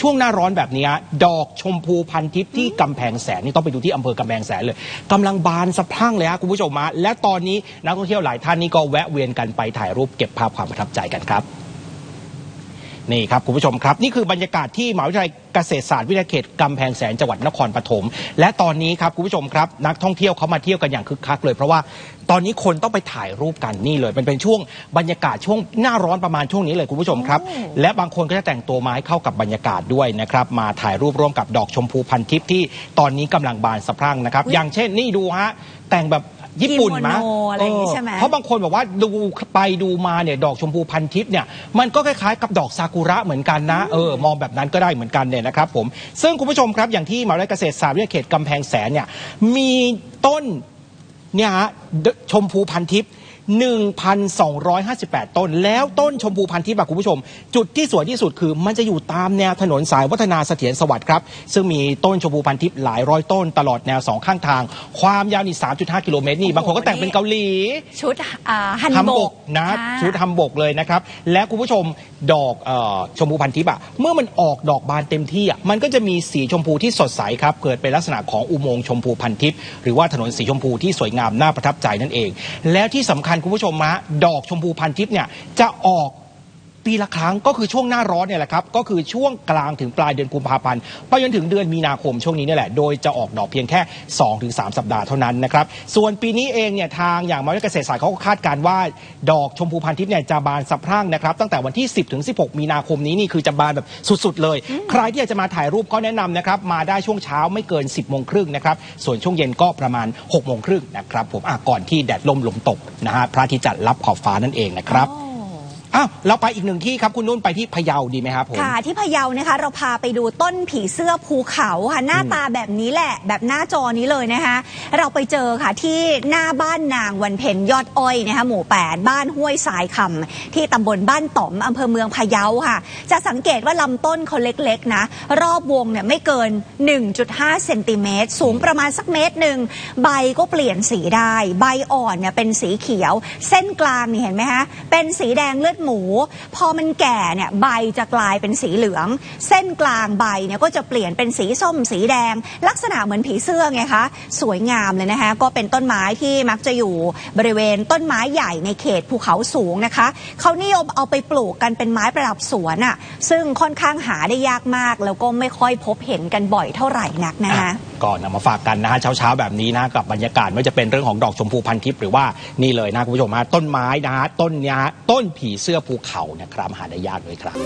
ช่วงหน้าร้อนแบบนี้ดอกชมพูพันทิพย์ที่กำแพงแสนนี่ต้องไปดูที่อำเภอกำแพงแสนเลยกำลังบานสะพรั่งเลยฮะคุณผู้ชมมาและตอนนี้นักท่องเที่ยวหลายท่านนี่ก็แวะเวียนกันไปถ่ายรูปเก็บภาพความประทับใจกันครับ นี่ครับคุณผู้ชมครับ นี่คือบรรยากาศที่มหาวิทยาลัยเกษตรศาสตร์วิทยาเขตกำแพงแสนจังหวัดนครปฐมและตอนนี้ครับคุณผู้ชมครับ นักท่องเที่ยวเขามาเที่ยวกันอย่างคึกคักเลย เพราะว่าตอนนี้คนต้องไปถ่ายรูปกันนี่เลยมันเป็นช่วงบรรยากาศช่วงหน้าร้อนประมาณช่วงนี้เลยคุณผู้ชมครับ และบางคนก็จะแต่งตัวไมาให้เข้ากับบรรยากาศด้วยนะครับมาถ่ายรูปร่วมกับดอกชมพูพันทิพย์ที่ตอนนี้กำลังบานสะพรั่งนะครับอย่างเช่นนี่ดูฮะแต่งแบบ ญี่ปุ่นกิโมมะโนอะไรอย่างงี้ใช่ไหม เพราะบางคนบอกว่าดูไปดูมาเนี่ยดอกชมพูพันทิพย์เนี่ยมันก็คล้ายๆกับดอกซากุระเหมือนกันนะเออมองแบบนั้นก็ได้เหมือนกันเนี่ยนะครับผมซึ่งคุณผู้ชมครับอย่างที่มหาวิทยาลัยเกษตรศาสตร์วิทยาเขตกำแพงแสนเนี่ยมีต้นเนี่ยฮะชมพูพันทิพย์ 1,258 ต้น แล้วต้นชมพูพันทิพย์อะคุณผู้ชม จุดที่สวยที่สุดคือ มันจะอยู่ตามแนวถนนสายวัฒนาเสถียรสวัสดิ์ครับ ซึ่งมีต้นชมพูพันทิพย์หลายร้อยต้นตลอดแนวสองข้างทาง ความยาวนี่ 3.5 กิโลเมตรนี่ บางคนก็แต่งเป็นเกาหลี ชุดอ่าฮันทำบบกกนะค่ะชุดทำบกเลยนะครับ และคุณผู้ชมดอกเออชมพูพันทิพย์อะเมื่อมันออกดอกบานเต็มที่อะมันก็จะมีสีชมพูที่สดใสครับเกิดเป็นลักษณะของอุโมงค์ชมพูพันทิพย์หรือว่าถนนสีชมพูที่สวยงามน่าประทับใจนั่นเอง แล้วที่สำคัญคุณผู้ชมฮะดอกชมพูพันทิพย์เนี่ยจะออก ปีละครั้งก็คือช่วงหน้าร้อนเนี่ยแหละครับก็คือช่วงกลางถึงปลายเดือนกุมภาพันธ์ไปจนถึงเดือนมีนาคมช่วงนี้เนี่ยแหละโดยจะออกดอกเพียงแค่ 2-3 สัปดาห์เท่านั้นนะครับส่วนปีนี้เองเนี่ยทางอย่างมหาวิทยาลัยเกษตรศาสตร์เขาก็คาดการณ์ว่า ดอกชมพูพันทิพย์เนี่ยจะบานสะพรั่งนะครับตั้งแต่วันที่ 10ถึง16 มีนาคมนี้นี่คือจะบานแบบสุดๆ เลย ใครที่อยากจะมาถ่ายรูปก็แนะนำนะครับมาได้ช่วงเช้าไม่เกิน 10โมงครึ่งนะครับส่วนช่วงเย็นก็ประมาณ6โมงครึ่งนะครับผมอะก่อนที่แดดล่มลมตกนะฮะพระอาทิตย์จะรับขอบฟ้านั่นเองนะครับ อ้าวเราไปอีกหนึ่งที่ครับคุณนุ่นไปที่พะเยาดีไหมครับผม ค่ะที่พะเยานะคะ เราพาไปดูต้นผีเสื้อภูเขาค่ะหน้าตาแบบนี้แหละ แบบหน้าจอนี้เลยนะคะ เราไปเจอค่ะที่หน้าบ้านนางวันเพ็ญยอดอ้อยนะคะหมู่ 8 บ้านห้วยสายคำที่ตำบลบ้านต่อมอำเภอเมืองพะเยาค่ะ จะสังเกตว่าลำต้นเขาเล็กๆนะ รอบวงเนี่ยไม่เกิน 1.5เซนติเมตรสูงประมาณสักเมตรหนึ่งใบก็เปลี่ยนสีได้ ใบอ่อนเนี่ยเป็นสีเขียว เส้นกลางนี่เห็นไหมคะเป็นสีแดงเลือดหมู พอมันแก่เนี่ยใบจะกลายเป็นสีเหลือง เส้นกลางใบเนี่ยก็จะเปลี่ยนเป็นสีส้มสีแดง ลักษณะเหมือนผีเสื้อไงคะสวยงามเลยนะคะก็เป็นต้นไม้ที่มักจะอยู่บริเวณต้นไม้ใหญ่ในเขตภูเขาสูงนะคะเขานิยมเอาไปปลูกกันเป็นไม้ประดับสวนอะ่ะซึ่งค่อนข้างหาได้ยากมาก แล้วก็ไม่ค่อยพบเห็นกันบ่อยเท่าไหร่นักนะคะก่อนมาฝากกันนะฮะเช้าเช้าแบบนี้นะกับบรรยากาศไม่จะเป็นเรื่องของดอกชมพูพันทิพย์หรือว่านี่เลยนะคุณผู้ชมฮะต้นไม้นะฮะต้นนี้ยฮต้นผีเสื้อภูเขาเนี่ยครับหาได้ยากเลยครับ